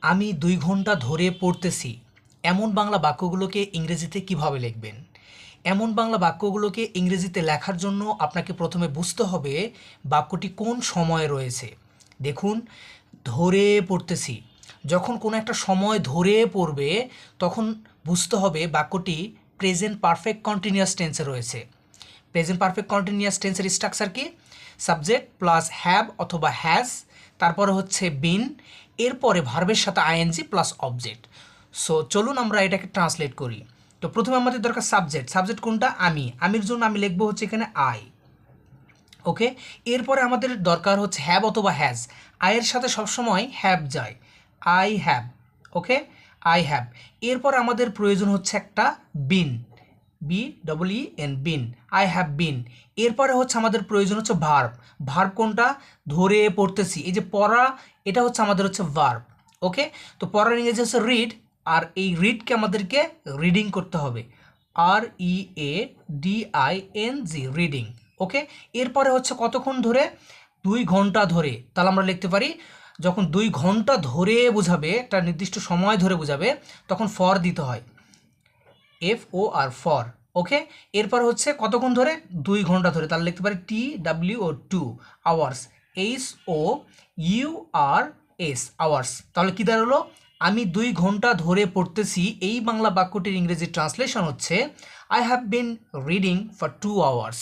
আমি দুই ঘণ্টা ধরে পড়তেছি। এমন বাংলা বাক্যগুলোকে ইংরেজিতে কীভাবে লিখবেন? এমন বাংলা বাক্যগুলোকে ইংরেজিতে লেখার জন্য আপনাকে প্রথমে বুঝতে হবে বাক্যটি কোন সময়ে রয়েছে। দেখুন, ধরে পড়তেছি। যখন কোনো একটা সময় ধরে পড়বে, তখন বুঝতে হবে বাক্যটি প্রেজেন্ট পারফেক্ট কন্টিনিউয়াস টেন্সে রয়েছে। প্রেজেন্ট পারফেক্ট কন্টিনিউয়াস টেন্সের স্ট্রাকচার কি? সাবজেক্ট প্লাস হ্যাভ অথবা হ্যাজ তারপরে হচ্ছে বিন এরপরে ভার্বের সাথে আইএনজি প্লাস অবজেক্ট সো চলুন আমরা এটাকে ট্রান্সলেট করি। তো প্রথমে আমাদের দরকার সাবজেক্ট সাবজেক্ট কোনটা? আমি। আমির জন্য আমি লিখব হচ্ছে এখানে আই ওকে এরপরে আমাদের দরকার হচ্ছে হ্যাব অথবা হ্যাজ আয়ের সাথে সবসময় হ্যাব যায়। I have okay I have এরপর আমাদের প্রয়োজন হচ্ছে একটা been B double E N been I have been এরপরে হচ্ছে আমাদের প্রয়োজন হচ্ছে ভার্ব ভার্ব কোনটা? ধরে পড়তেছি। এই যে পড়া, এটা হচ্ছে আমাদের হচ্ছে ভার্ব ওকে তো পড়ার ইংরেজি হচ্ছে রিড আর এই রিডকে আমাদেরকে রিডিং করতে হবে। R E A D I N G reading okay এরপরে হচ্ছে কতক্ষণ ধরে? দুই ঘণ্টা ধরে। তাহলে আমরা লিখতে পারি, যখন দুই ঘণ্টা ধরে বোঝাবে, একটা নির্দিষ্ট সময় ধরে বোঝাবে, তখন ফর দিতে হয়। এফ ও আর ফর ওকে এরপর হচ্ছে কতক্ষণ ধরে? দুই ঘণ্টা ধরে। তাহলে লিখতে পারি T W O two hours H O U R S hours তাহলে কী দাঁড়াল? আমি দুই ঘণ্টা ধরে পড়তেছি। এই বাংলা বাক্যটির ইংরেজি ট্রান্সলেশন হচ্ছে I have been reading for two hours